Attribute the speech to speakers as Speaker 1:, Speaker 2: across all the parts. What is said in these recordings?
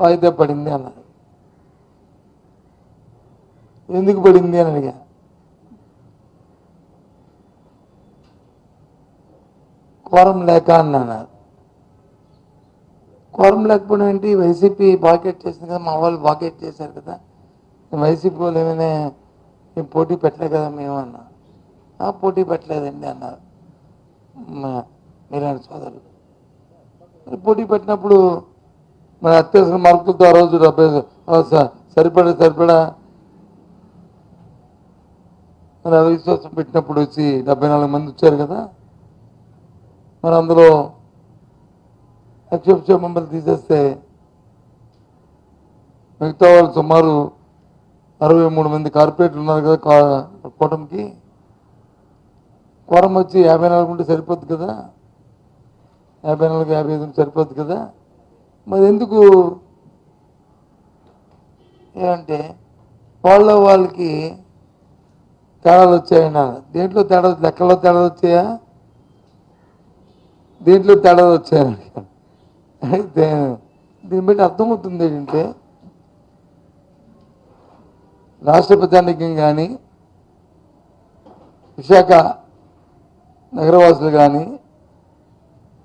Speaker 1: వాయిదా పడింది అన్నారు ఎందుకు పడింది అని అడిగా. కోరం లేక అని అన్నారు కోరం లేకపోవడం ఏంటి? వైసీపీ బాకెట్ చేసింది కదా మా వాళ్ళు బాకెట్ చేశారు కదా. వైసీపీ వాళ్ళు ఏమైనా మేము పోటీ పెట్టలే కదా మేము అన్నా "ఆ, పోటీ పెట్టలేదండి అన్నారు మా- మీలాంటి సోదరులు పోటీ పెట్టినప్పుడు మరి అత్యవసర మార్కులతో ఆ రోజు డెబ్బై సరిపడా సరిపడా. మరి అవిశ్వాసం పెట్టినప్పుడు వచ్చి డెబ్బై నాలుగు మంది వచ్చారు కదా. మరి అందులో లక్ష మమ్మల్ని తీసేస్తే మిగతా వాళ్ళు సుమారు అరవై మూడు మంది కార్పొరేట్లు ఉన్నారు కదా కూటమికి. కోరం వచ్చి యాభై నాలుగు ఉంటే సరిపోద్ది కదా. యాభై నాలుగు యాభై ఐదు సరిపోద్ది కదా. మరి ఎందుకు ఏమంటే వాళ్ళ వాళ్ళకి తేడాలు వచ్చాయన్న. దేంట్లో తేడా లెక్కలో తేడాలు వచ్చాయా? దీంట్లో తేడాలు వచ్చాయని అయితే దీన్ని బట్టి అర్థమవుతుంది ఏంటంటే రాష్ట్ర ప్రజానికం కానీ విశాఖ నగరవాసులు కానీ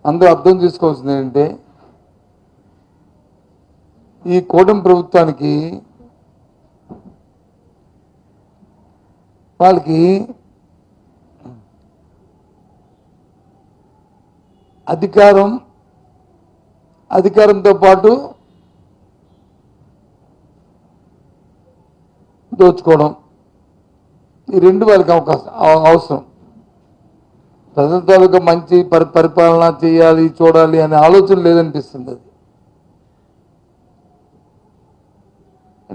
Speaker 1: అందరూ అర్థం చేసుకోవాల్సింది ఏంటంటే ఈ కూటమి ప్రభుత్వానికి వాళ్ళకి అధికారం అధికారంతో పాటు దోచుకోవడం. ఈ రెండు వాళ్ళకి అవకాశం అవసరం. ప్రజల తాలూకా మంచి పరి పరిపాలన చేయాలి చూడాలి అనే ఆలోచన లేదనిపిస్తుంది అది.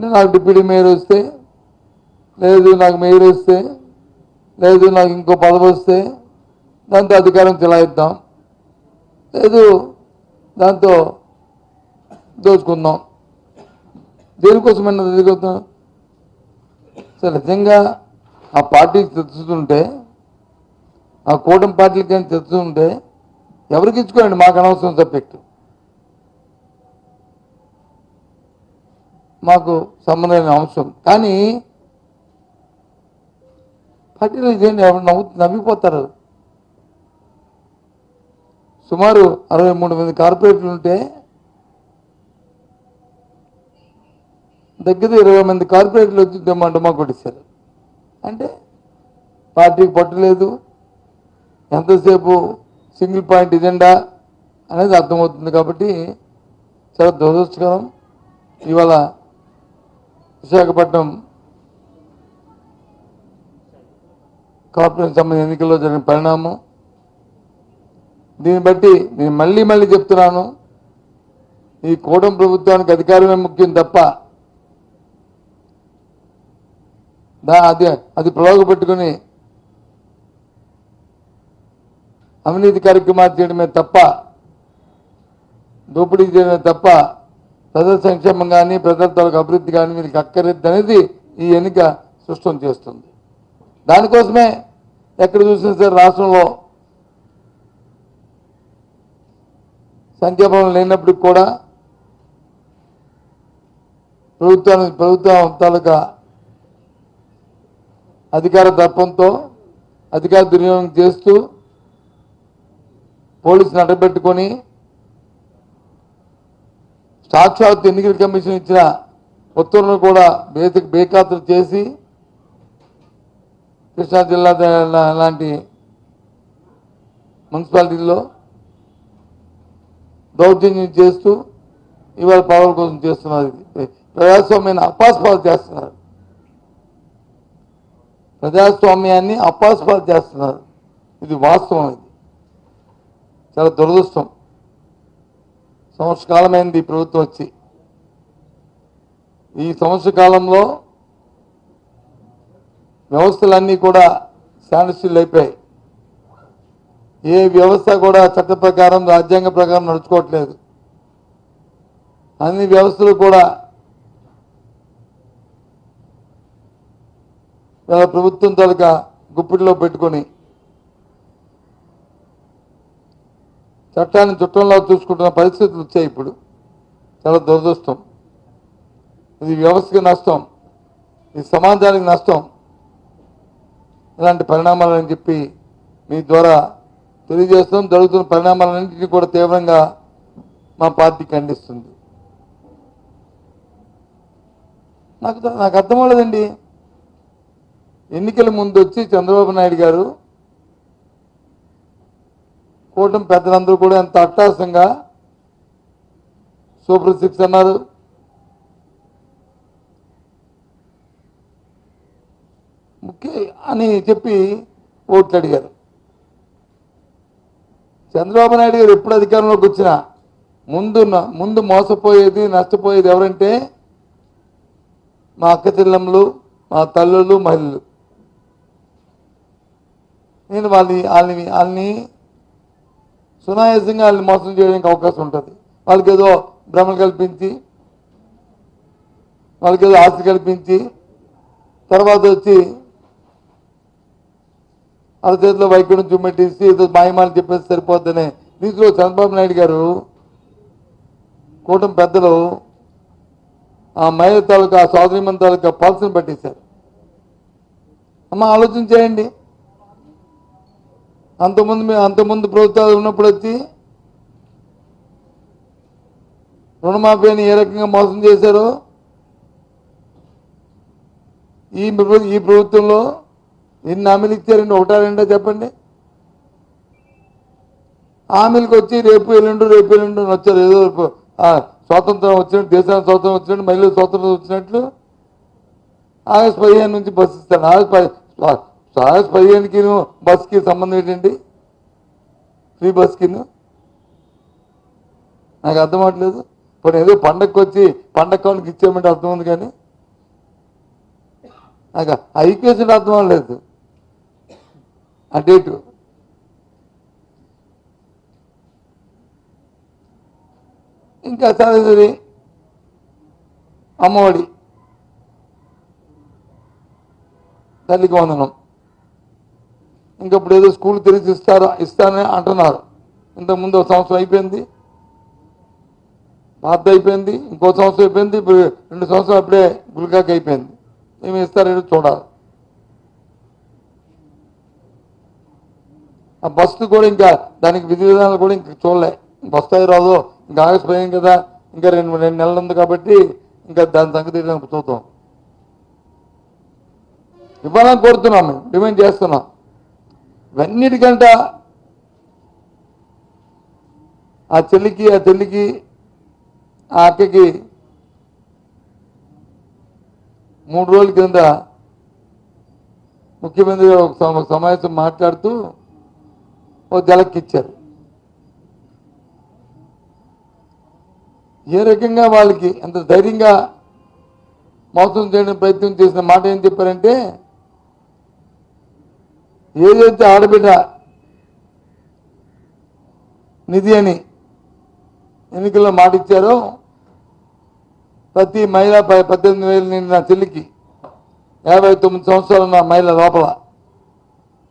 Speaker 1: నాకు డిప్యూటీ మేయర్ వస్తే లేదు నాకు మేయర్ వస్తే లేదు నాకు ఇంకో పదవి వస్తే దాంతో అధికారం చెలాయిద్దాం. లేదు దాంతో దోచుకుందాం. దేనికోసమైనా దోచుకుందాం సరే నిజంగా ఆ పార్టీకి తెచ్చుతుంటే ఆ కూటమి పార్టీలకి కానీ తెచ్చుతుంటే ఎవరికి ఇచ్చుకోండి మాకు అనవసరం సబ్జెక్టు? మాకు సంబంధమైన అంశం. కానీ పార్టీలో చేయండి ఎవరు నవ్వు నవ్విపోతారు. సుమారు అరవై మూడు మంది కార్పొరేట్లు ఉంటే దగ్గర ఇరవై మంది కార్పొరేట్లు వచ్చి డమ్మా డమ్మా కొట్టేశారు. అంటే పార్టీకి పట్టలేదు ఎంతసేపు సింగిల్ పాయింట్ ఎజెండా అనేది అర్థమవుతుంది కాబట్టి చాలా దురదృష్టకరం. ఇవాళ విశాఖపట్నం కార్పొరేషన్ సంబంధించిన ఎన్నికల్లో జరిగిన పరిణామం. దీన్ని బట్టి నేను మళ్ళీ మళ్ళీ చెప్తున్నాను ఈ కూటమి ప్రభుత్వానికి అధికారమే ముఖ్యం తప్ప దా అది అది ప్రలోభ పెట్టుకుని అవినీతి కార్యక్రమాలు చేయడమే తప్ప దోపిడీ చేయడమే తప్ప ప్రజల సంక్షేమం కానీ ప్రజల తాలూకు అభివృద్ధి కానీ వీరికి అక్కర్లేదు అనేది ఈ ఎన్నిక స్పష్టం చేస్తుంది. దానికోసమే ఎక్కడ చూసినా సరే రాష్ట్రంలో సంఖ్యాబలం లేనప్పటికి కూడా ప్రభుత్వానికి ప్రభుత్వం తాలూకా అధికార దర్పంతో అధికార దుర్వినియోగం చేస్తూ పోలీసులు అడ్డబెట్టుకొని సాక్షాత్ ఎన్నికల కమిషన్ ఇచ్చిన ఉత్తర్వులను కూడా బేసిక్ బేఖాతరు చేసి కృష్ణా జిల్లా లాంటి మున్సిపాలిటీల్లో దౌర్జన్యం చేస్తూ ఇవాళ పవర్ కోసం చేస్తున్నారు. ఇది. ప్రజాస్వామ్యాన్ని అపాస్పాలు చేస్తున్నారు. ప్రజాస్వామ్యాన్ని అపాస్పాలు చేస్తున్నారు. ఇది వాస్తవం ఇది. చాలా దురదృష్టం. సంవత్సర కాలమైంది ఈ ప్రభుత్వం వచ్చి. ఈ సంవత్సర కాలంలో వ్యవస్థలన్నీ కూడా శానిస్టిల్ అయిపోయాయి. ఏ వ్యవస్థ కూడా చట్ట ప్రకారం రాజ్యాంగ ప్రకారం నడుచుకోవట్లేదు. అన్ని వ్యవస్థలు కూడా ప్రభుత్వం తాలూకా గుప్పిడిలో పెట్టుకొని చట్టాన్ని చుట్టంలో చూసుకుంటున్న పరిస్థితులు వచ్చాయి ఇప్పుడు. చాలా దురదృష్టం. ఇది వ్యవస్థకి నష్టం. ఇది సమాజానికి నష్టం. ఇలాంటి పరిణామాలని చెప్పి మీ ద్వారా తెలియజేస్తాం జరుగుతున్న పరిణామాలన్నింటినీ కూడా తీవ్రంగా మా పార్టీ ఖండిస్తుంది. నాకు నాకు అర్థం అవ్వలేదండి. ఎన్నికల ముందు వచ్చి చంద్రబాబు నాయుడు గారు కూటమి పెద్దలందరూ కూడా ఎంత అట్టాసంగా సూపర్ సిక్స్ అన్నారు. ముఖ్య అని చెప్పి ఓట్లు అడిగారు. చంద్రబాబు నాయుడు గారు ఎప్పుడు అధికారంలోకి వచ్చినా ముందు ముందు మోసపోయేది నష్టపోయేది ఎవరంటే మా అక్క చెల్లెమ్మలు మా తల్లులు మహిళలు. నేను వాళ్ళని వాళ్ళని వాళ్ళని సునాయాసంగా వాళ్ళని మోసం చేయడానికి అవకాశం ఉంటుంది. వాళ్ళకి ఏదో భ్రమలు కల్పించి వాళ్ళకి ఏదో ఆశ కల్పించి తర్వాత వచ్చి వాళ్ళ చేతిలో వైద్యుని చూపెట్టేసి ఏదో మాయమాలు చెప్పేసి సరిపోద్దనే దీంట్లో చంద్రబాబు నాయుడు గారు కూటమి పెద్దలు ఆ మహిళ తాలూకా ఆ సోదరిమన్ తాలూకా పల్స్ని పట్టేశారు. అమ్మ ఆలోచన చేయండి. అంతకుముందు మేము అంతకుముందు ప్రభుత్వాలు ఉన్నప్పుడు వచ్చి రుణమాఫీని ఏ రకంగా మోసం చేశారో ఈ ఈ ప్రభుత్వంలో ఎన్ని హామీలు ఇచ్చారండి? ఒకటా రెండో చెప్పండి. హామీలకు వచ్చి రేపు ఎల్లుండు రేపు ఎల్లుండు అని వచ్చారు. ఏదో రేపు- స్వాతంత్రం వచ్చినట్టు దేశానికి స్వాతంత్రం వచ్చినట్టు మహిళలు స్వాతంత్రం వచ్చినట్లు ఆగస్టు పదిహేను నుంచి బస్సు ఇస్తాను ఆగస్టు పది ఆగస్టు పదిహేనుకి బస్కి సంబంధం ఏంటండి? ఫ్రీ బస్కి నాకు అర్థం అవట్లేదు. ఇప్పుడు ఏదో పండగకి వచ్చి పండగ కానుక ఇచ్చేయమంటే అర్థం ఉంది కానీ. నాకు ఐపీఎస్ అర్థం అవ్వలేదు ఆ డేటు. ఇంకా సరే సరే అమ్మఒడి. తల్లికి వందనం. ఇంకా ఇప్పుడు ఏదో స్కూల్ తెరిచి ఇస్తారా ఇస్తానని అంటున్నారు. ఇంతకుముందు ఒక సంవత్సరం అయిపోయింది. బాధ అయిపోయింది. ఇంకో సంవత్సరం అయిపోయింది. ఇప్పుడు రెండు సంవత్సరం అప్పుడే గుల్కాకి అయిపోయింది. ఏమి ఇస్తారో చూడాలి. ఆ బస్సు కూడా ఇంకా దానికి విధి విధానాలు కూడా ఇంకా చూడలే. వస్తాయి రాదు. ఇంకా ఆగస్టు పదిహేను కదా. ఇంకా రెండు రెండు నెలలు ఉంది కాబట్టి ఇంకా దాని సంగతి చూద్దాం. ఇవ్వాలని కోరుతున్నాం మేము. డిమాండ్ చేస్తున్నాం. ఇవన్నిటికంట ఆ చెల్లికి ఆ చెల్లికి ఆ అక్కకి మూడు రోజుల కింద ముఖ్యమంత్రి గారు ఒక సమావేశం మాట్లాడుతూ ఓ జలక్కిచ్చారు ఏ రకంగా వాళ్ళకి ఎంత ధైర్యంగా మోసం చేయడం ప్రయత్నం చేసిన మాట ఏం చెప్పారంటే ఏదైతే ఆడబిడ్డ? నిధి అని ఎన్నికల్లో మాట ఇచ్చారో? ప్రతి మహిళ ప- పద్దెనిమిది వేలు నిండిన చెల్లికి యాభై తొమ్మిది సంవత్సరాలు ఉన్న మహిళ లోపల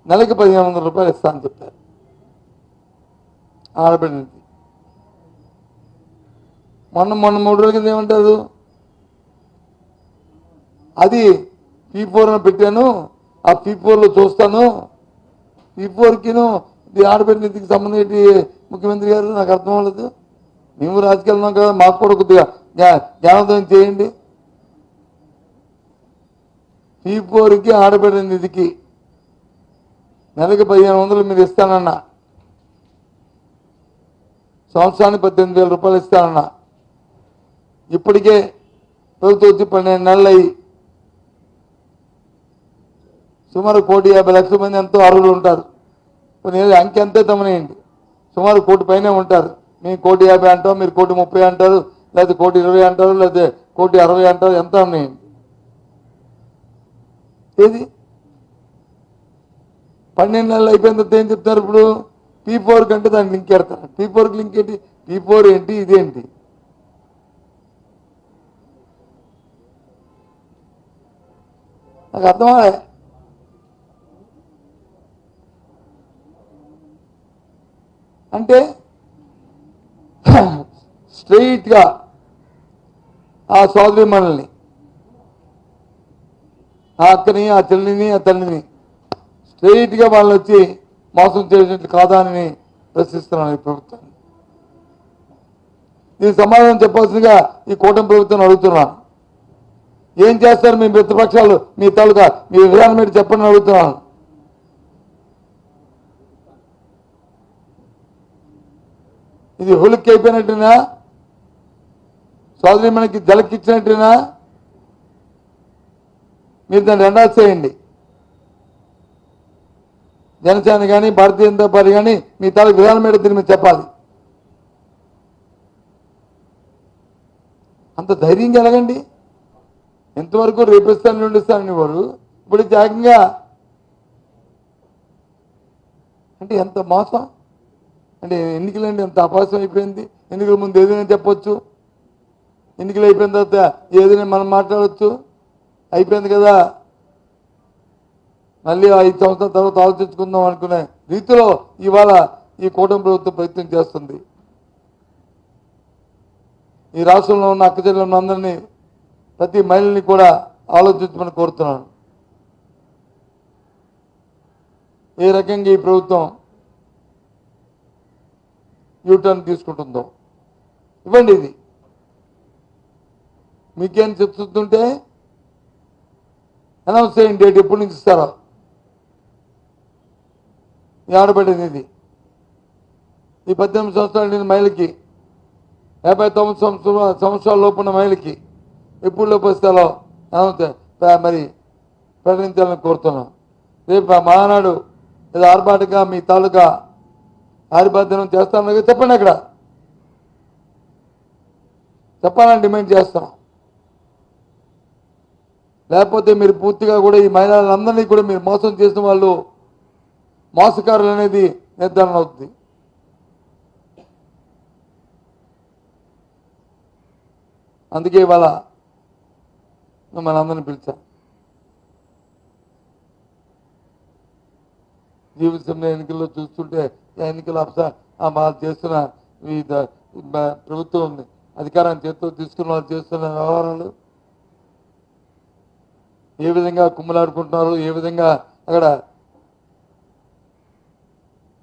Speaker 1: నెలకి పదిహేను వందల రూపాయలు ఇస్తానని చెప్పారు. ఆడబిడ్డ నిధి మొన్న మొన్న మూడు రోజుల కింద ఏమంటారు? అది పీ ఫోర్ పెట్టాను ఆ పీ ఫోర్లో చూస్తాను పీ ఫోర్కిను ఇది ఆడబిడ్డ నిధికి సంబంధించి ముఖ్యమంత్రి గారు నాకు అర్థం అవ్వలేదు. మేము రాజకీయాలు కదా మాకు కూడా కొద్దిగా జ్ఞా- జ్ఞానోదయం చేయండి. పీ ఫోర్కి ఆడబిడ్డ నిధికి నెలకి పదిహేను వందలు మీరు ఇస్తానన్నా. సంవత్సరానికి పద్దెనిమిది వేల రూపాయలు ఇస్తానన్నా. ఇప్పటికే ప్రభుత్వం వచ్చి పన్నెండు నెలలు అయ్యి సుమారు కోటి యాభై లక్షల మంది ఎంతో అర్హులు ఉంటారు. నేను ఏదో అంకె తమనేయండి. సుమారు కోటి పైనే ఉంటారు. మేము కోటి యాభై అంటాం మీరు కోటి ముప్పై అంటారు లేదా కోటి ఇరవై అంటారు లేదా కోటి అరవై అంటారు ఎంత ఉన్నాయండి ఏది? పన్నెండు నెలలు అయిపోయిన తర్వాత ఏం చెప్తారు ఇప్పుడు? పీ ఫోర్ కంటే దానికి లింక్ ఎడతారు పీ ఫోర్కి లింక్ ఏంటి? పీ ఫోర్ ఏంటి? ఇదేంటి నాకు అర్థమయ్యే అంటే స్ట్రెయిట్గా ఆ సోదరి మనల్ని ఆ అక్కని ఆ చెల్లిని ఆ తల్లిని స్ట్రైట్గా వాళ్ళు వచ్చి మోసం చేసినట్లు కాదా అని ప్రశ్నిస్తున్నాను ఈ ప్రభుత్వాన్ని దీనికి సమాధానం చెప్పాల్సిందిగా ఈ కూటమి ప్రభుత్వం అడుగుతున్నాను. ఏం చేస్తారు మీ మిత్రపక్షాలు మీ తాలూకా మీ విధానం ఏంటి చెప్పండి అడుగుతున్నాను. ఇది హులిక్ అయిపోయినట్టునా సోదరి మనకి జలకిచ్చినట్టునా మీరు దాన్ని రెండా చేయండి. జనసేన కానీ భారతీయ జనతా పార్టీ కానీ మీ తాలూకు విధానం మీద దీని మీద చెప్పాలి. అంత ధైర్యంగా కలగండి ఎంతవరకు రేపిస్తాను నుండిస్తానని వారు? ఇప్పుడు ఏకంగా అంటే ఎంత మోసం? అంటే ఎన్నికలండి ఎంత అపాసం అయిపోయింది. ఎన్నికల ముందు ఏదైనా చెప్పొచ్చు. ఎన్నికలు అయిపోయిన తర్వాత ఏదైనా మనం మాట్లాడవచ్చు అయిపోయింది కదా. మళ్ళీ ఐదు సంవత్సరాల తర్వాత ఆలోచించుకుందాం అనుకునే రీతిలో ఇవాళ ఈ కూటమి ప్రభుత్వం ప్రయత్నం చేస్తుంది. ఈ రాష్ట్రంలో ఉన్న అక్కచెల్లెలను అందరినీ ప్రతి మహిళని కూడా ఆలోచించమని కోరుతున్నాను. ఏ రకంగా ఈ ప్రభుత్వం యూటర్న్ తీసుకుంటుందో. ఇవ్వండి ఇది. మీకేం చెప్తుంటే అనౌన్స్ చేయండి డేట్ ఎప్పటి నుంచి ఇస్తారో. ఈ ఆడబడింది ఇది. ఈ పద్దెనిమిది సంవత్సరాలు నేను మహిళకి యాభై తొమ్మిది సంవత్సరం సంవత్సరాల లోపున్న మహిళకి ఎప్పుడు లోపు ఇస్తారో అనౌన్స్ మరి ప్రకటించాలని కోరుతున్నాం. రేపు మానాడు మహానాడు ఏదో ఆర్భాటగా మీ తాలూకా ఆరిబాధ్యం చేస్తాను చెప్పండి అక్కడ. చెప్పాలని డిమాండ్ చేస్తున్నాం. లేకపోతే మీరు పూర్తిగా కూడా ఈ మహిళలందరినీ కూడా మీరు మోసం చేసిన వాళ్ళు మోసకారులు అనేది నిర్ధారణ అవుతుంది. అందుకే ఇవాళ మిమ్మల్ని అందరిని పిలిచా జీవితంలో ఎన్నికల్లో చూస్తుంటే ఎన్నికల అప్స వాళ్ళు చేస్తున్న ప్రభుత్వం అధికారాన్ని చేతితో తీసుకున్న వాళ్ళు చేస్తున్న వ్యవహారాలు ఏ విధంగా కుమ్మలాడుకుంటున్నారు ఏ విధంగా అక్కడ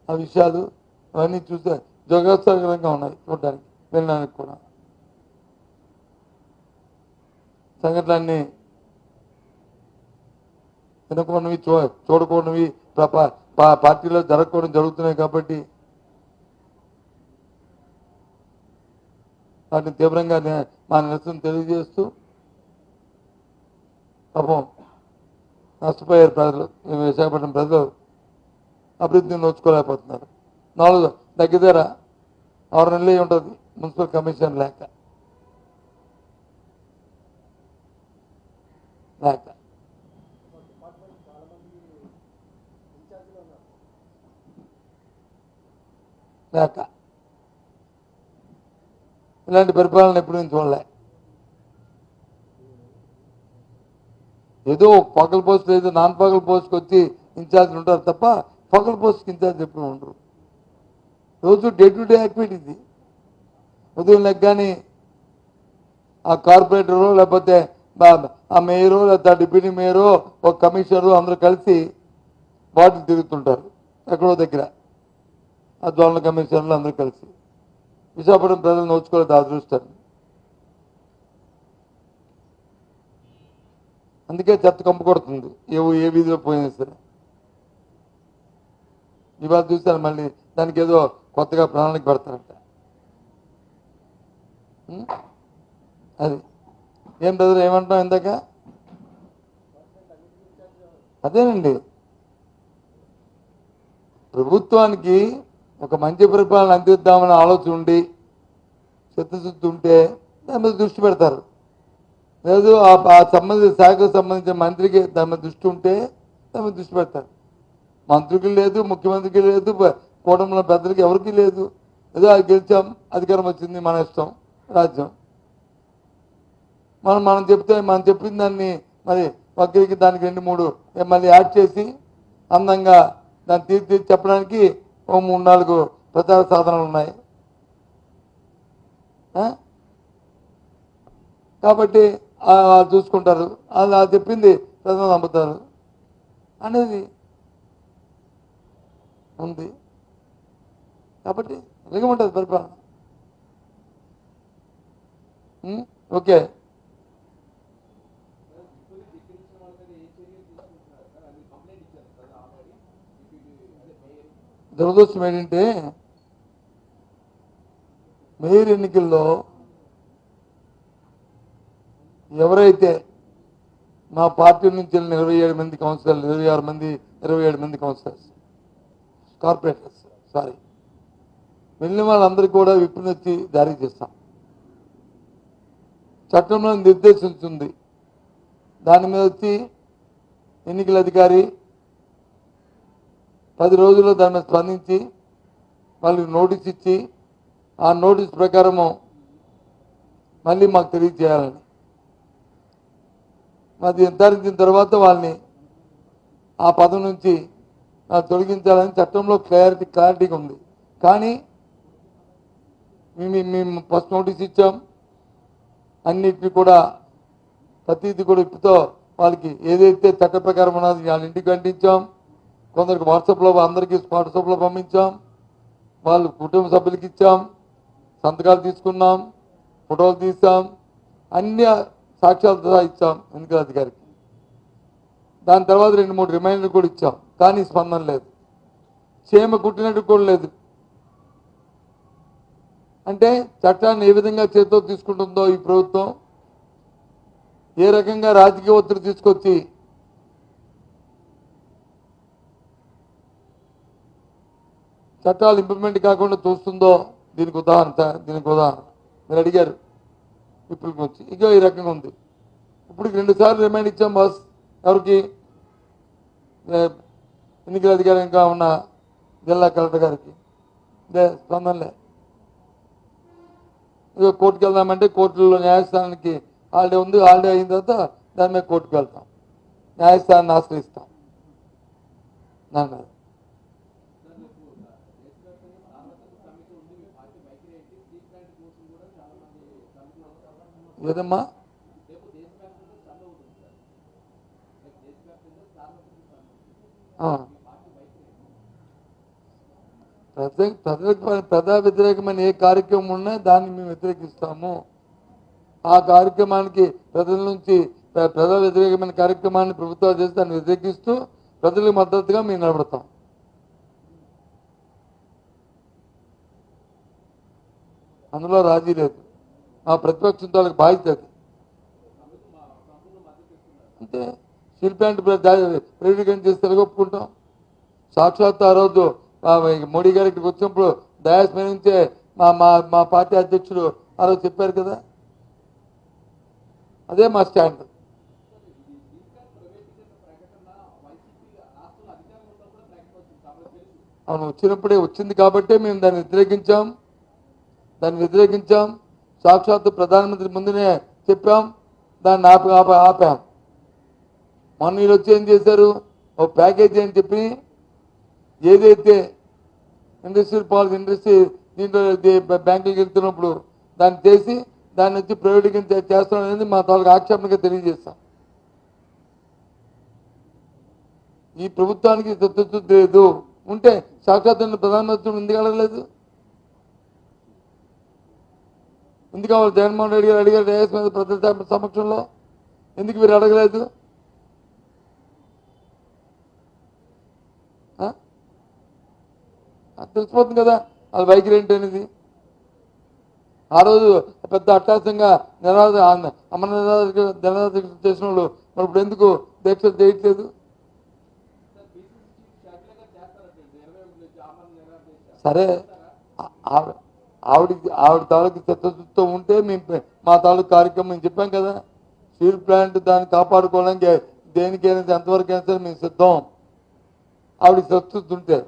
Speaker 1: ఆ విషయాలు అవన్నీ చూస్తే జోగోత్సవంగా ఉన్నాయి చూడడానికి వెళ్ళడానికి కూడా. సంఘటనలన్నీ వినకూడనివి చూ చూడకూడనివి ప్రపా పార్టీలో జరగకపోవడం జరుగుతున్నాయి కాబట్టి వాటిని తీవ్రంగా మా నిరసన తెలియజేస్తూ పాపం నష్టపోయారు ప్రజలు విశాఖపట్నం ప్రజలు అభివృద్ధిని నోచుకోలేకపోతున్నారు. నాలుగు దగ్గర దగ్గర ఆరు నెలలు ఉంటుంది మున్సిపల్ కమిషన్ లేక. లేక. లేక ఇలాంటి పరిపాలన ఎప్పుడు నేను చూడలే. ఏదో పగల పోస్ట్ లేదు నాన్ పగల పోస్ట్కి వచ్చి ఇన్ఛార్జ్ ఉంటారు తప్ప పగల పోస్ట్కి ఇన్ఛార్జ్ ఎప్పుడు ఉండరు. రోజు డే టు డే యాక్టివిటీ ఇది. ఉదయం లెగ్గాని ఆ కార్పొరేటరు లేకపోతే ఆ మేయరు లేకపోతే ఆ డిప్యూటీ మేయరు ఒక కమిషనరు అందరూ కలిసి వాటిని తిరుగుతుంటారు ఎక్కడో దగ్గర. ఆ జోనల్ కమిషన్లో అందరూ కలిసి. విశాఖపట్నం ప్రజలు నోచుకోలేదు ఆ అదృష్టాన్ని అందుకే చెత్త కంపు కొడుతుంది. ఏ ఏ వీధిలో పోయినా సరే. ఇవాళ చూశాను మళ్ళీ దానికి ఏదో కొత్తగా ప్రణాళిక పెడతారంట. అది. ఏం బ్రదర్ ఏమంటాం ఇందాక? అదేనండి. ప్రభుత్వానికి ఒక మంచి పరిపాలన అందిద్దామని ఆలోచన ఉండి చిత్తశుద్ధి ఉంటే దాని మీద దృష్టి పెడతారు. లేదు ఆ సంబంధించిన శాఖకు సంబంధించిన మంత్రికి దాని మీద దృష్టి ఉంటే దాని మీద దృష్టి పెడతారు. మంత్రికి లేదు ముఖ్యమంత్రికి లేదు కూటమిలో పెద్దలకి ఎవరికి లేదు. ఏదో అది గెలిచాం అధికారం వచ్చింది మన ఇష్టం రాజ్యం. మనం మనం చెప్తే మనం చెప్పిన దాన్ని మరి ఒకరికి దానికి రెండు మూడు మళ్ళీ యాడ్ చేసి అందంగా దాన్ని తీర్చి చెప్పడానికి ఓ మూడు నాలుగు ప్రచార సాధనాలు ఉన్నాయి. కాబట్టి వాళ్ళు చూసుకుంటారు. అది చెప్పింది ప్రజలు నమ్ముతారు. అనేది ఉంది. కాబట్టి ఇలాగే ఉంటుంది పరిపాలన. ఓకే. దురదృష్టం ఏంటంటే మేయర్ ఎన్నికల్లో ఎవరైతే మా పార్టీ నుంచి వెళ్ళిన ఇరవై ఏడు మంది కౌన్సిలర్లు ఇరవై ఆరు మంది ఇరవై ఏడు మంది కౌన్సిలర్స్ కార్పొరేటర్స్ సారీ వెళ్ళిన వాళ్ళందరికీ కూడా విప్పినొచ్చి జారీ చేస్తాం. చట్టంలో నిర్దేశించింది. దాని మీద వచ్చి ఎన్నికల అధికారి పది రోజుల్లో దాని మీద స్పందించి వాళ్ళకి నోటీస్ ఇచ్చి ఆ నోటీస్ ప్రకారము మళ్ళీ మాకు తెలియజేయాలని. మాది నిర్ధారించిన తర్వాత వాళ్ళని ఆ పదం నుంచి తొలగించాలని చట్టంలో క్లారిటీ క్లారిటీగా ఉంది. కానీ మేము మేము ఫస్ట్ నోటీస్ ఇచ్చాం. అన్నిటిని కూడా ప్రతిదీ కూడా ఇప్పుతో వాళ్ళకి ఏదైతే చట్ట ప్రకారం ఉన్నది వాళ్ళ ఇంటికి అంటించాం. కొందరికి వాట్సాప్లో అందరికీ వాట్సాప్లో పంపించాం. వాళ్ళు కుటుంబ సభ్యులకి ఇచ్చాం. సంతకాలు తీసుకున్నాం. ఫోటోలు తీసాం. అన్ని సాక్ష్యాలతో సహా ఇచ్చాం ఎన్నికల అధికారికి. దాని తర్వాత రెండు మూడు రిమైండర్ కూడా ఇచ్చాం. కానీ స్పందన లేదు. క్షేమ కుట్టినట్టు కూడా లేదు. అంటే చట్టాన్ని ఏ విధంగా చేతితో తీసుకుంటుందో ఈ ప్రభుత్వం ఏ రకంగా రాజకీయ ఒత్తిడి తీసుకొచ్చి చట్టాలు ఇంప్లిమెంట్ కాకుండా చూస్తుందో దీనికి ఉదాహరణ దీనికి ఉదాహరణ. మీరు అడిగారు ఇప్పుడు వచ్చి. ఇక ఈ రకంగా ఉంది. ఇప్పుడు రెండు సార్లు రిమైండ్ ఇచ్చాం బాస్ ఎవరికి? ఎన్నికల అధికారి ఇంకా ఉన్న జిల్లా కలెక్టర్ గారికి. లే స్పందనలే. ఇక కోర్టుకు వెళ్దామంటే కోర్టులో న్యాయస్థానానికి హాలిడే ఉంది. హాలిడే అయిన తర్వాత దాని మీద కోర్టుకు వెళ్తాం. న్యాయస్థానాన్ని ఆశ్రయిస్తాం. దాని మీద లేదమ్మా? ప్రజ ప్రజా వ్యతిరేకమైన ఏ కార్యక్రమం ఉన్నా దాన్ని మేము వ్యతిరేకిస్తాము. ఆ కార్యక్రమానికి ప్రజల నుంచి ప్రజా వ్యతిరేకమైన కార్యక్రమాన్ని ప్రభుత్వాలు చేసి దాన్ని వ్యతిరేకిస్తూ ప్రజలకు మద్దతుగా మేము నిలబడతాం. అందులో రాజీ లేదు. ఆ ప్రతిపక్షంతో వాళ్ళకి బాధ్యత అది. అంటే స్టీల్ ప్లాంట్ ప్రైవేటీకరణ చేస్తే ఒప్పుకుంటాం? సాక్షాత్ ఆ రోజు మోడీ గారి ఇక్కడికి వచ్చినప్పుడు దయాస్ మీద నుంచే మా మా మా పార్టీ అధ్యక్షుడు ఆ రోజు చెప్పారు కదా? అదే మా స్టాండ్. అవును వచ్చినప్పుడే వచ్చింది కాబట్టే మేము దాన్ని వ్యతిరేకించాం. దాన్ని వ్యతిరేకించాం. సాక్షాత్తు ప్రధానమంత్రి ముందునే చెప్పాం దాన్ని ఆపి ఆప ఆపాం. మొన్న వీళ్ళు వచ్చి ఏం చేశారు? ఓ ప్యాకేజీ అని చెప్పి ఏదైతే ఇండస్ట్రియల్ పాలసీ ఇండస్ట్రీ దీంట్లో బ్యాంకులకు వెళ్తున్నప్పుడు దాన్ని చేసి దాన్ని వచ్చి ప్రైవేటీకరణ చేస్తాం అనేది మా తాలూకు ఆక్షేపణగా తెలియజేస్తాం. ఈ ప్రభుత్వానికి చిత్తశుద్ధి లేదు ఉంటే సాక్షాత్ ప్రధానమంత్రి ఎందుకు వెళ్ళలేదు. ఎందుకు కావాలి? జగన్మోహన్ రెడ్డి గారు అడిగారు డయాస్ మీద ప్రజల సమక్షంలో. ఎందుకు మీరు అడగలేదు? అది తెలిసిపోతుంది కదా. అది వైఖరి ఏంటి అనేది? ఆ రోజు పెద్ద అట్టాసంగా నిరాధ అమర నిరాధ నిరాధ చేసిన వాళ్ళు మరి ఇప్పుడు ఎందుకు దీక్ష చేయట్లేదు? సరే ఆవిడ ఆవిడకి ఆవిడ తాలూకు చిత్తశుద్ధితో ఉంటే మేము మా తాలూకు కార్యక్రమం మేము చెప్పాం కదా. స్టీల్ ప్లాంట్ దాన్ని కాపాడుకోవడానికి దేనికైనా ఎంతవరకు అయినా సరే మేము సిద్ధం. ఆవిడ చిత్తశుద్ధి ఉంటే.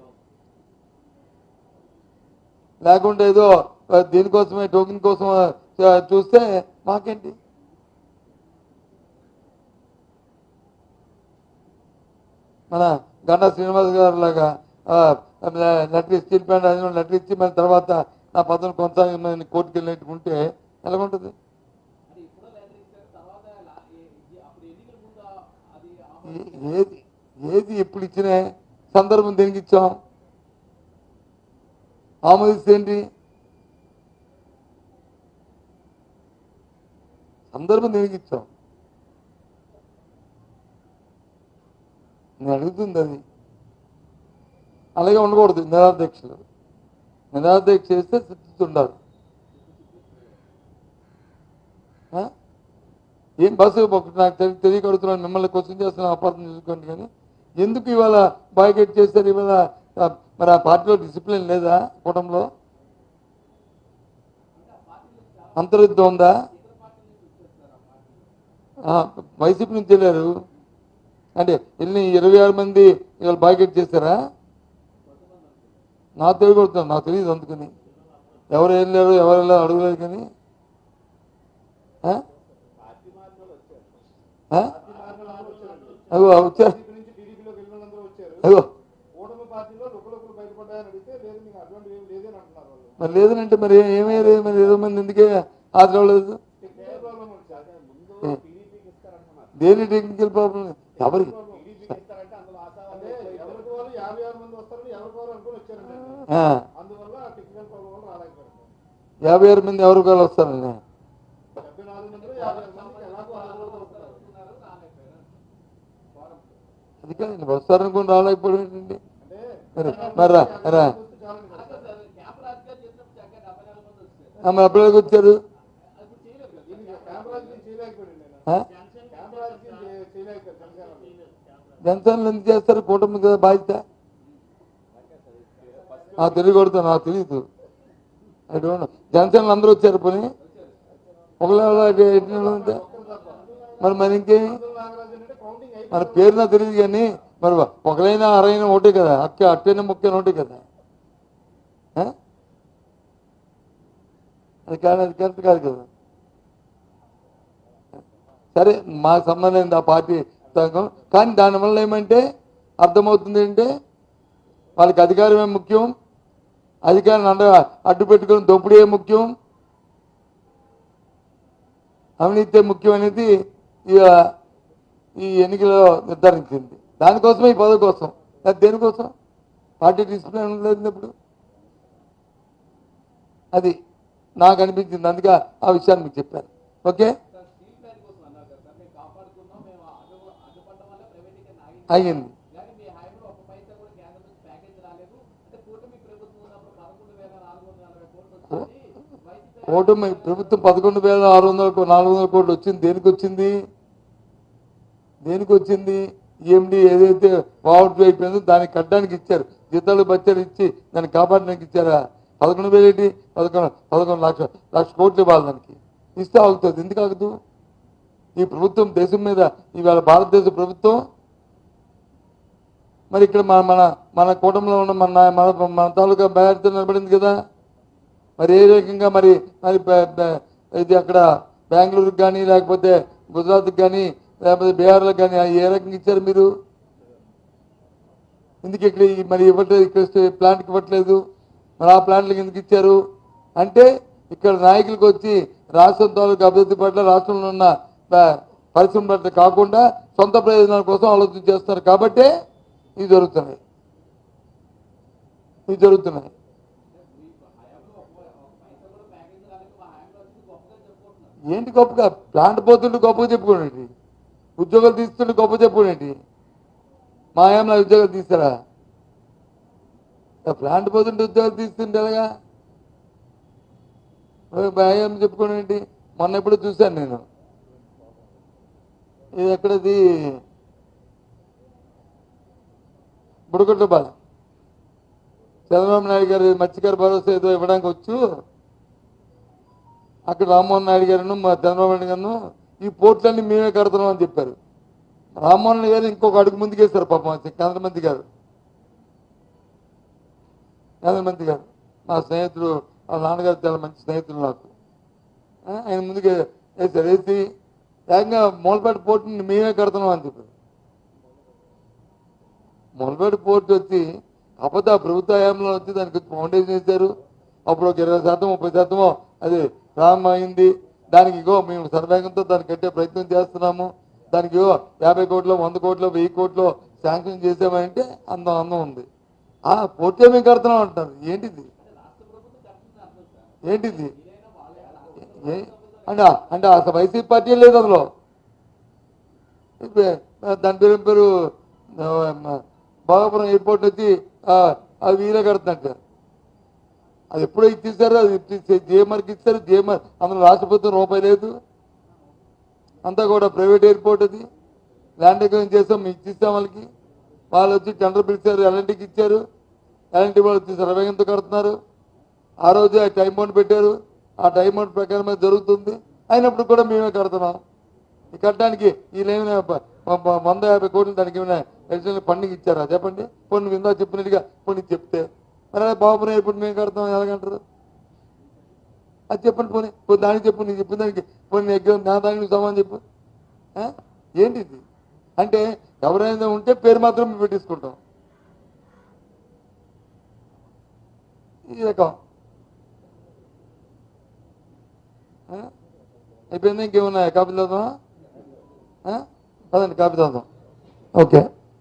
Speaker 1: లేకుంటే ఏదో దీనికోసమే టోకెన్ కోసం చూస్తే మాకేంటి? మన గంటా శ్రీనివాస్ గారు లాగా లెటర్ స్టీల్ ప్లాంట్ అది మన తర్వాత నా పదవిని కొనసాగిందని కోర్టుకు వెళ్ళినట్టు ఉంటే ఎలాగుంటుంది?
Speaker 2: అది ఇప్పుడు లెటర్ ఇచ్చారు తర్వాత లా- ఏ- ఇది అప్పుడు ఎన్నికల ముందు ఆ- అది
Speaker 1: ఏ- ఏది ఏది ఎప్పుడు ఇచ్చినా సందర్భం దేనికి ఇచ్చాం? ఆమోదిస్తే ఏంటి? సందర్భం దేనికి ఇచ్చాం? నేను అడుగుతుంది అది. అలాగే ఉండకూడదు నిరాధ్యక్షులు. నిరాధ్యక్ష చేస్తే సిద్ధిస్తుండారు. ఏం బస్సు ఒకటి నాకు తెలియ తెలియకడుతున్నాను మిమ్మల్ని క్వశ్చన్ చేస్తున్నా అపార్థం చేసుకోండి కానీ ఎందుకు ఇవాళ బాయ్కెట్ చేస్తారు ఇవాళ మరి ఆ పార్టీలో డిసిప్లిన్ లేదా కూటంలో అంతర్యుద్ధం ఉందా? వైసీపీ నుంచి వెళ్ళారు. అంటే వెళ్ళి ఇరవై ఆరు మంది ఇవాళ బాయ్కెట్ నా నాకు తెలియకొడుతున్నాను నాకు తెలియదు అందుకని. ఎవరు ఏం లేరు ఎవరు వెళ్ళారు అడగలేదు కానీ. అగో వచ్చారు అగో. మరి లేదనంటే మరి ఏమీ లేదు మరి ఏదో మంది ఎందుకే
Speaker 2: ఆదరవలేదు
Speaker 1: దేని టెక్నికల్ ప్రాబ్లం ఎవరికి
Speaker 2: టీడీపీకి ఇస్తారంటే అందులో ఆశావాది ఎవరికి వాళ్ళు యాభై ఆరు మంది వస్తారని ఎవరికి వాళ్ళు అనుకుని వచ్చారండి
Speaker 1: ఆ,
Speaker 2: అందువల్ల టెక్నికల్ ప్రాబ్లం వల్ల రాలేకపోయారు
Speaker 1: యాభై ఆరు మంది ఎవరు కావాలి వస్తారండి అది కాదండి వస్తారనుకుని రాలేకపోవడం ఏంటండి
Speaker 2: అంటే
Speaker 1: మరి రా మరి అప్పటికి వచ్చారు? జనసేనలు ఎందుకు చేస్తారు? కూటమి కదా బాధ్యత? నాకు తెలియకూడదు నాకు తెలియదు ఐ డోంట్ జనసేనలు అందరూ వచ్చారు పని. ఒకళ్ళు ఉంటే మరి మరి ఇంకేమి? మన పేరు నాకు తెలియదు కానీ మరి ఒకలైనా అరైనా ఒకటే కదా. అక్క అట్టైనా ముక్కైనా ఒకటే కదా. అది కాదు అది కరెక్ట్ కాదు కదా. సరే మాకు సంబంధం ఆ పార్టీ సంఘం? కానీ దానివల్ల ఏమంటే అర్థమవుతుంది అంటే వాళ్ళకి అధికారమే ముఖ్యం అధికారం అండ అడ్డు పెట్టుకుని దోపిడీ ముఖ్యం? అవినీతి ముఖ్యం అనేది ఈ ఎన్నికలో నిర్ధారించింది. దానికోసమే ఈ పదవి కోసం. అది దేనికోసం? పార్టీ డిసిప్లిన్ లేదు ఇప్పుడు అది నాకు అనిపించింది. అందుకే ఆ విషయాన్ని మీకు చెప్పాను. ఓకే? అయ్యింది. కూటమి ప్రభుత్వం పదకొండు వేల ఆరు వందల కో- నాలుగు వందల కోట్లు వచ్చింది. దేనికి వచ్చింది? దేనికి వచ్చింది? ఈఎండి ఏదైతే పావర్టీ అయిపోయిందో దాన్ని కట్టడానికి ఇచ్చారు. జీతాలు బచ్చాలు ఇచ్చి దాన్ని కాపాడడానికి ఇచ్చారా? పదకొండు వేలు ఏంటి? పదకొండు పదకొండు లక్ష లక్ష కోట్లు ఇవ్వాలి దానికి. ఇస్తే ఆగుతుంది. ఎందుకు ఆగదు? ఈ ప్రభుత్వం దేశం మీద ఇవాళ భారతదేశ ప్రభుత్వం మరి ఇక్కడ మన మన మన కూటమిలో ఉన్న మన మన మన తాలూకా బయట నిలబడింది కదా. మరి ఏ రకంగా మరి మరి ఇది అక్కడ బెంగళూరుకి కానీ లేకపోతే గుజరాత్కి కానీ లేకపోతే బీహార్లకు కానీ ఏ రకంగా ఇచ్చారు మీరు? ఎందుకు ఇక్కడ మరి ఇవ్వట్లేదు ఇక్కడ ప్లాంట్కి ఇవ్వట్లేదు? మరి ఆ ప్లాంట్లకు ఎందుకు ఇచ్చారు? అంటే ఇక్కడ నాయకులకు వచ్చి రాష్ట్రం తాలూకు అభివృద్ధి పట్ల రాష్ట్రంలో ఉన్న పరిశ్రమ పట్ల కాకుండా సొంత ప్రయోజనాల కోసం ఆలోచన చేస్తారు కాబట్టే ఇవి జరుగుతున్నాయి ఇవి జరుగుతున్నాయి ఏంటి గొప్పగా? ప్లాంట్ పోతుంటే గొప్పగా చెప్పుకోండి. ఉద్యోగాలు తీస్తుంటే గొప్ప చెప్పుకోండి. మా ఏమైనా ఉద్యోగాలు తీస్తారా? ప్లాంట్ పోతుంటే ఉద్యోగాలు తీస్తుంటే ఎలాగా భయం చెప్పుకోండి మొన్న ఎప్పుడు చూశాను నేను. ఇది ఎక్కడది? బుడగొట్టబాల చంద్రబాబు నాయుడు గారు మత్స్యకార భరోసా ఏదో ఇవ్వడానికి వచ్చు. అక్కడ రామ్మోహన్ నాయుడు గారును మా చంద్రబాబు నాయుడు గారు ఈ పోర్టులన్నీ మేమే కడుతున్నాం అని చెప్పారు. రామ్మోహన్ నాయుడు గారు ఇంకొక అడుగు ముందుకేస్తారు పాపం కేంద్రమంత్రి గారు. కేంద్రమంత్రి గారు. మా స్నేహితుడు వాళ్ళ నాన్నగారు చాలా మంచి స్నేహితులు నాకు. ఆయన ముందుకే వేసారు వేసి ఏకంగా మూలపేట పోర్టుని మేమే కడుతున్నాం అని చెప్పారు. మూలపేట పోర్టు వచ్చి కాకపోతే ఆ ప్రభుత్వ హయాంలో వచ్చి దానికి ఫౌండేషన్ వేశారు. అప్పుడు ఒక ఇరవై శాతం ముప్పై శాతమో అది ప్రారంభమైంది అయింది దానికి ఇగో మేము సర్వేగంతో దాన్ని కట్టే ప్రయత్నం చేస్తున్నాము. దానికి యాభై కోట్లు వంద కోట్లు వెయ్యి కోట్లు శాంక్షన్ చేసామంటే అందం అందం ఉంది. ఆ పూర్తిగా మేము కడుతున్నాం అంటారు. ఏంటిది? ఏంటిది? ఏ- అంటే అంటే అసలు వైసీపీ పార్టీ లేదు అందులో. దాని పేరు పేరు భోగాపురం ఎయిర్పోర్ట్ వచ్చి ఆ, అది కడుతున్నట్టు అది ఎప్పుడో ఇచ్చిస్తారు అది జేఎంఆర్కి ఇచ్చారు జేఎంఆర్ అందులో రాష్ట్రపతి రూపాయి లేదు. అంతా కూడా ప్రైవేట్ ఎయిర్పోర్ట్ అది. ల్యాండ్ అగ్రిమెంట్ చేస్తాం మేము ఇచ్చిస్తాం వాళ్ళకి. వాళ్ళు వచ్చి టెండర్ పిలిచారు ఎల్ఎన్టీకి ఇచ్చారు. ఎల్ఎన్టీ వాళ్ళు వచ్చి సర్వేగంతో కడుతున్నారు? ఆ రోజు ఆ టైం బౌండ్ పెట్టారు. ఆ టైం బౌండ్ ప్రకారమే జరుగుతుంది. అయినప్పుడు కూడా మేమే కడుతున్నాం. ఈ కట్టడానికి వీళ్ళేమైనా వంద యాభై కోట్లు దానికి ఏమైనా అడిషనల్ పండుగ ఇచ్చారా? చెప్పండి. కొన్ని విందా చెప్పినట్టుగా కొన్ని చెప్తే. మరి బాబు బాబుని మేము కడతాం ఎలాగంటారు? అది చెప్పండి పోనీ. పోనీ దానికి చెప్పు నీకు చెప్పిన దానికి. పోనీ ఎగ్జామ్ నా దానికి నువ్వు సమానం చెప్పు. ఏంటి ఇది? అంటే ఎవరైనా ఉంటే పేరు మాత్రం పెట్టించుకుంటాం ఈ రకం. అయిపోయింది? ఇంకేమున్నాయా? కాపీ చదువు పదండి కాపీ చదువు ఓకే.